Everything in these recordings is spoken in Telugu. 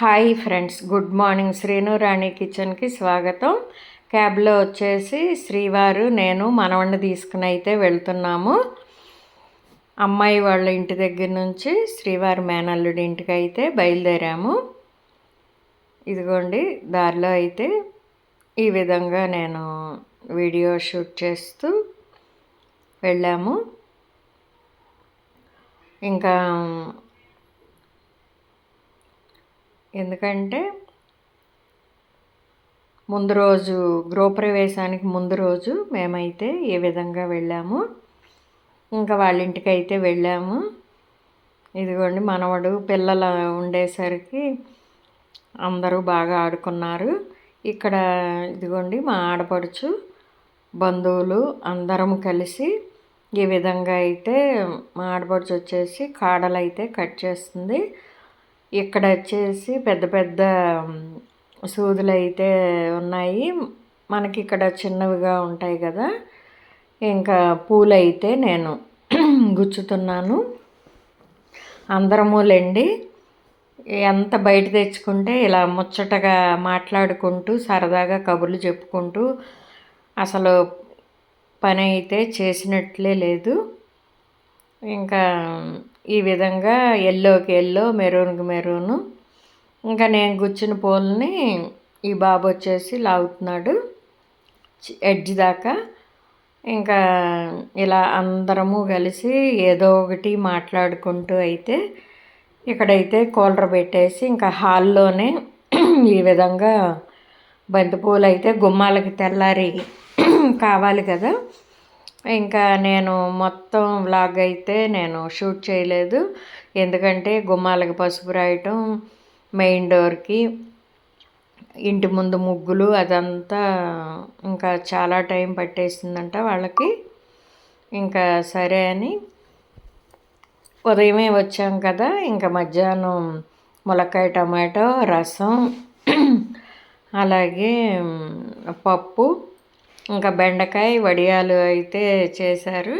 Hi friends good morning. Srinu Rani కిచెన్కి స్వాగతం. క్యాబ్లో వచ్చేసి శ్రీవారు నేను మనవణ్ణి తీసుకుని అయితే వెళ్తున్నాము. అమ్మాయి వాళ్ళ ఇంటి దగ్గర నుంచి శ్రీవారి మేనల్లుడి ఇంటికి అయితే బయలుదేరాము. ఇదిగోండి దారిలో అయితే ఈ విధంగా నేను వీడియో షూట్ చేస్తూ వెళ్ళాము. ఇంకా ఎందుకంటే ముందు రోజు గృహప్రవేశానికి ముందు రోజు మేమైతే ఏ విధంగా వెళ్ళాము? ఇంకా వాళ్ళ ఇంటికి అయితే వెళ్ళాము. ఇదిగోండి మనవడు పిల్లలు ఉండేసరికి అందరూ బాగా ఆడుకున్నారు. ఇక్కడ ఇదిగోండి మా ఆడపడుచు బంధువులు అందరం కలిసి ఈ విధంగా అయితే మా ఆడపడుచు వచ్చేసి కాడలు అయితే కట్ చేస్తుంది. ఇక్కడ వచ్చేసి పెద్ద పెద్ద సూదులు అయితే ఉన్నాయి. మనకి ఇక్కడ చిన్నవిగా ఉంటాయి కదా. ఇంకా పూలు అయితే నేను గుచ్చుతున్నాను. అందరములండి ఎంత బయట తెచ్చుకుంటే ఇలా ముచ్చటగా మాట్లాడుకుంటూ సరదాగా కబుర్లు చెప్పుకుంటూ అసలు పని అయితే చేసినట్లే లేదు. ఇంకా ఈ విధంగా ఎల్లోకి ఎల్లో మెరూన్కి మెరూను ఇంకా నేను గుచ్చిన పూలని ఈ బాబు వచ్చేసి లాగుతున్నాడు. ఎడ్జ్ దాకా. ఇంకా ఇలా అందరము కలిసి ఏదో ఒకటి మాట్లాడుకుంటూ అయితే ఇక్కడైతే కూలర్ పెట్టేసి ఇంకా హాల్లోనే ఈ విధంగా బంతిపూలు అయితే గుమ్మాలకి తెల్లారి కావాలి కదా. ఇంకా నేను మొత్తం వ్లాగ్ అయితే నేను షూట్ చేయలేదు. ఎందుకంటే గుమ్మాలకి పసుపు రాయటం మెయిన్ డోర్కి ఇంటి ముందు ముగ్గులు అదంతా ఇంకా చాలా టైం పట్టేసిందంట వాళ్ళకి. ఇంకా సరే అని ఉదయమే వచ్చాం కదా ఇంకా మధ్యాహ్నం ములక్కాయ టమాటో రసం అలాగే పప్పు. ఇంకా బెండకాయ వడియాలు అయితే చేశారు.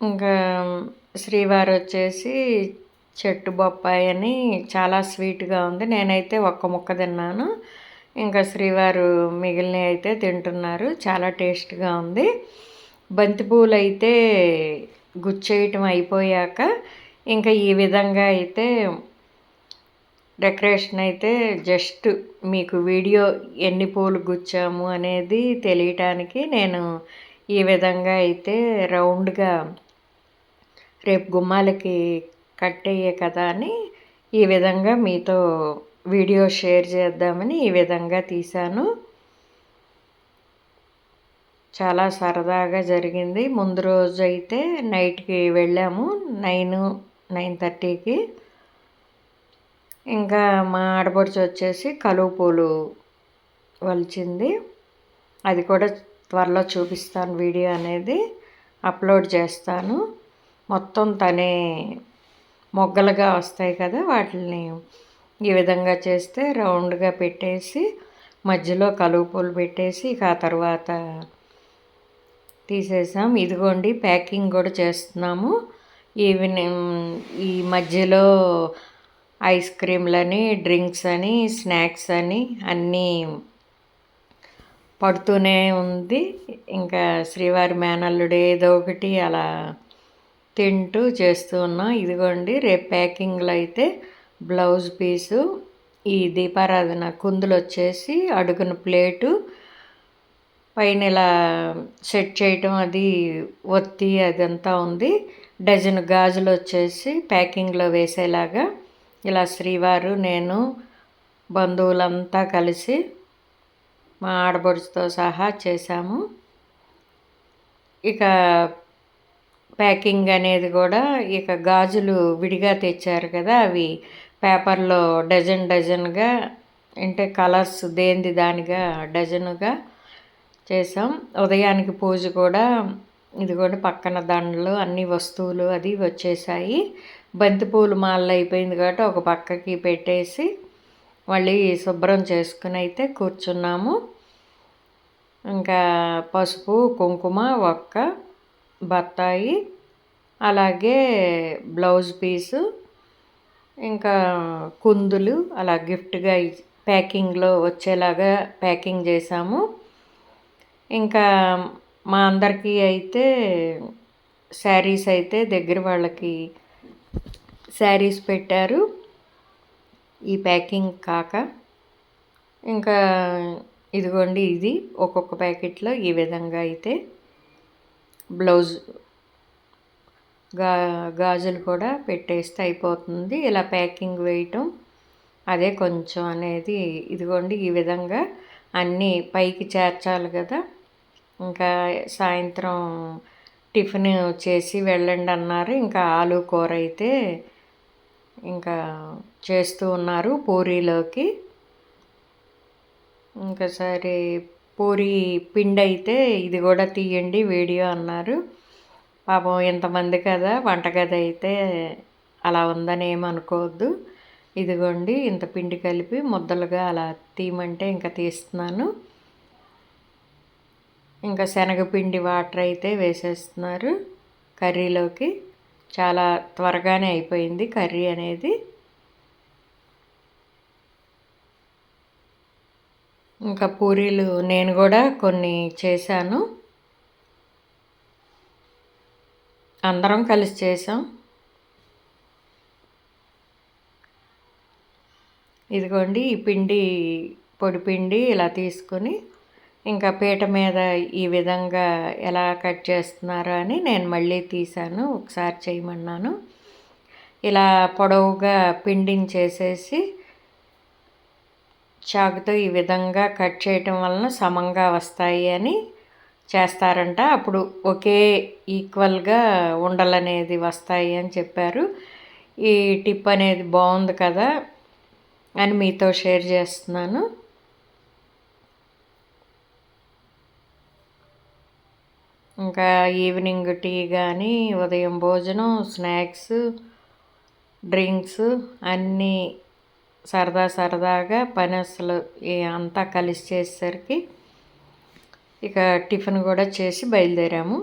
ఇంకా శ్రీవారు వచ్చేసి చెట్టు బొప్పాయి అని చాలా స్వీట్గా ఉంది. నేనైతే ఒక్క ముక్క తిన్నాను. ఇంకా శ్రీవారు మిగిలిన అయితే తింటున్నారు. చాలా టేస్ట్గా ఉంది. బంతిపూలు అయితే గుచ్చేయటం అయిపోయాక ఇంకా ఈ విధంగా అయితే డెకరేషన్ అయితే జస్ట్ మీకు వీడియో ఎన్ని పూలు గుచ్చాము అనేది తెలియటానికి నేను ఈ విధంగా అయితే రౌండ్గా రేపు గుమ్మాలకి కట్టయ్యే కదా అని ఈ విధంగా మీతో వీడియో షేర్ చేద్దామని ఈ విధంగా తీశాను. చాలా సరదాగా జరిగింది. ముందు రోజు అయితే నైట్కి వెళ్ళాము. నైన్ నైన్ థర్టీకి. ఇంకా మా ఆడపడుచు వచ్చేసి కలువ పూలు వలిచింది. అది కూడా త్వరలో చూపిస్తాను వీడియో అనేది. అప్లోడ్ చేస్తాను. మొత్తం తనే మొగ్గలుగా వస్తాయి కదా వాటిని ఈ విధంగా చేస్తే రౌండ్గా పెట్టేసి మధ్యలో కలువ పూలు పెట్టేసి ఇక ఆ తర్వాత తీసేసాం. ఇదిగోండి ప్యాకింగ్ కూడా చేస్తున్నాము. ఈవినింగ్ ఈ మధ్యలో ఐస్ క్రీమ్లని డ్రింక్స్ అని స్నాక్స్ అని అన్నీ పడుతూనే ఉంది. ఇంకా శ్రీవారి మేనల్లుడు ఏదో ఒకటి అలా తింటూ చేస్తూ ఉన్నాం. ఇదిగోండి రేపు ప్యాకింగ్లో అయితే బ్లౌజ్ పీసు ఈ దీపారాధన కుందులు వచ్చేసి అడుగున ప్లేటు పైన ఇలా సెట్ చేయటం అది ఒత్తి అదంతా ఉంది. డజన్ గాజులు వచ్చేసి ప్యాకింగ్లో వేసేలాగా ఇలా శ్రీవారు నేను బంధువులంతా కలిసి మా ఆడబడుచుతో సహా చేశాము. ఇక ప్యాకింగ్ అనేది కూడా ఇక గాజులు విడిగా తెచ్చారు కదా అవి పేపర్లో డజన్ డజన్గా అంటే కలర్స్ దేంది దానిగా డజనుగా చేసాం ఉదయానికి పూజ కూడా ఇది కూడా పక్కన దండలు అన్ని వస్తువులు అది వచ్చేసాయి. బంతిపూలు మాల అయిపోయింది కాబట్టి ఒక పక్కకి పెట్టేసి మళ్ళీ శుభ్రం చేసుకుని అయితే కూర్చున్నాము. ఇంకా పసుపు కుంకుమ ఒక్క బత్తాయి అలాగే బ్లౌజ్ పీసు ఇంకా కుందులు అలా గిఫ్ట్గా ప్యాకింగ్లో వచ్చేలాగా ప్యాకింగ్ చేసాము ఇంకా మా అందరికీ అయితే శారీస్ అయితే దగ్గర వాళ్ళకి శారీస్ పెట్టారు. ఈ ప్యాకింగ్ కాక ఇంకా ఇదిగోండి ఇది ఒక్కొక్క ప్యాకెట్లో ఈ విధంగా అయితే బ్లౌజ్గా గాజులు కూడా పెట్టేస్తే అయిపోతుంది. ఇలా ప్యాకింగ్ వేయటం అదే కొంచెం అనేది ఇదిగోండి ఈ విధంగా అన్నీ పైకి చేర్చాలి కదా. ఇంకా సాయంత్రం టిఫిన్ చేసి వెళ్ళండి అన్నారు. ఇంకా ఆలు కూర అయితే ఇంకా చేస్తూ ఉన్నారు పూరీలోకి. ఇంకా సరే పూరి పిండి అయితే ఇది కూడా తీయండి వీడియో అన్నారు. పాపం ఇంతమంది కదా వంటగది అయితే అలా ఉందని ఏమనుకోవద్దు ఇదిగోండి ఇంత పిండి కలిపి ముద్దలుగా అలా తీయమంటే ఇంకా తీస్తున్నాను. ఇంకా శనగపిండి వాటర్ అయితే వేసేస్తున్నారు కర్రీలోకి. చాలా త్వరగానే అయిపోయింది కర్రీ అనేది. ఇంకా పూరీలు నేను కూడా కొన్ని చేశాను. అందరం కలిసి చేసాం ఇదిగోండి ఈ పిండి పొడి పిండి ఇలా తీసుకొని ఇంకా పీట మీద ఈ విధంగా ఎలా కట్ చేస్తున్నారో అని నేను మళ్ళీ తీసాను ఒకసారి చేయమన్నాను. ఇలా పొడవుగా పిండింగ్ చేసేసి చాకుతో ఈ విధంగా కట్ చేయటం వలన సమంగా వస్తాయి అని చేస్తారంట. అప్పుడు ఒకే ఈక్వల్గా ఉండలనేది వస్తాయి అని చెప్పారు. ఈ టిప్ అనేది బాగుంది కదా అని మీతో షేర్ చేస్తున్నాను. ఇంకా ఈవినింగ్ టీ కానీ ఉదయం భోజనం స్నాక్స్ డ్రింక్స్ అన్నీ సరదా సరదాగా పని అసలు అంతా కలిసి చేసేసరికి ఇక టిఫిన్ కూడా చేసి బయలుదేరాము.